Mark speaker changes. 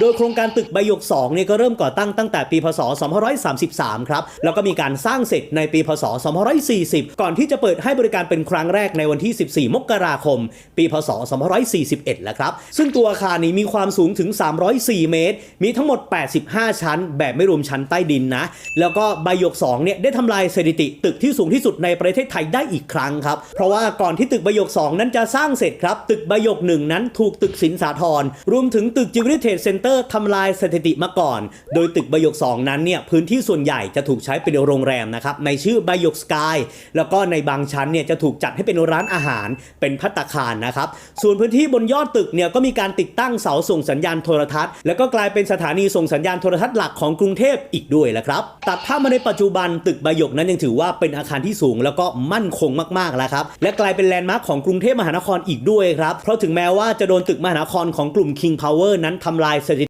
Speaker 1: โดยโครงการตึกใบหยก2เนี่ยก็เริ่มก่อตั้งตั้งแต่ปีพศ 2533 ครับ แล้วก็มีการสร้างเสร็จในปีพศ 2540 ก่อนที่จะเปิดให้บริการเป็นครั้งแรกในวันที่ 14 มกราคม ปีพศ 2541 แล้วครับ ซึ่งตัวอาคารนี้มีความสูงถึง 304 เมตร มีทั้งหมด 85 ชั้น แบบไม่รวมชั้นใต้ดินนะ แล้วก็ใบหยก2เนี่ยได้ทำลายสถิติตึกที่สูงที่สุดในประเทศไทยได้อีกครั้งครับ เพราะว่าก่อนที่ตึกใบหยก2นั้นจะสร้างเสร็จครับ ตึกใบหยก1นั้นถูกตึกสินสาธรรวมถึงตึกจิวเวลเทดเซ็นเตอร์ทำลายสถิติมาก่อน โดยตึกใบยก2นั้นเนี่ยพื้นที่ส่วนใหญ่จะถูกใช้เป็นโรงแรมนะครับในชื่อบหยกสกายแล้วก็ในบางชั้นเนี่ยจะถูกจัดให้เป็นร้านอาหารเป็นพัตตาคารนะครับส่วนพื้นที่บนยอดตึกเนี่ยก็มีการติดตั้งเสาส่งสัญญาณโทรทัศน์ แล้วก็กลายเป็นสถานีส่งสัญญาณโทรทัศน์หลักของกรุงเทพอีกด้วยแหละครับตัดภาพมาในปัจจุบันตึกใบยกนั้นยังถือว่าเป็นอาคารที่สูงแล้วก็มั่นคงมากๆแล้วครับและกลายเป็นแลนด์มาร์คของกรุงเทพมหานครอีกด้วยครับเพราะถึงแม้ว่าจะโดนตึกมหานครของกลุ่ม King Power นั้นทำลายส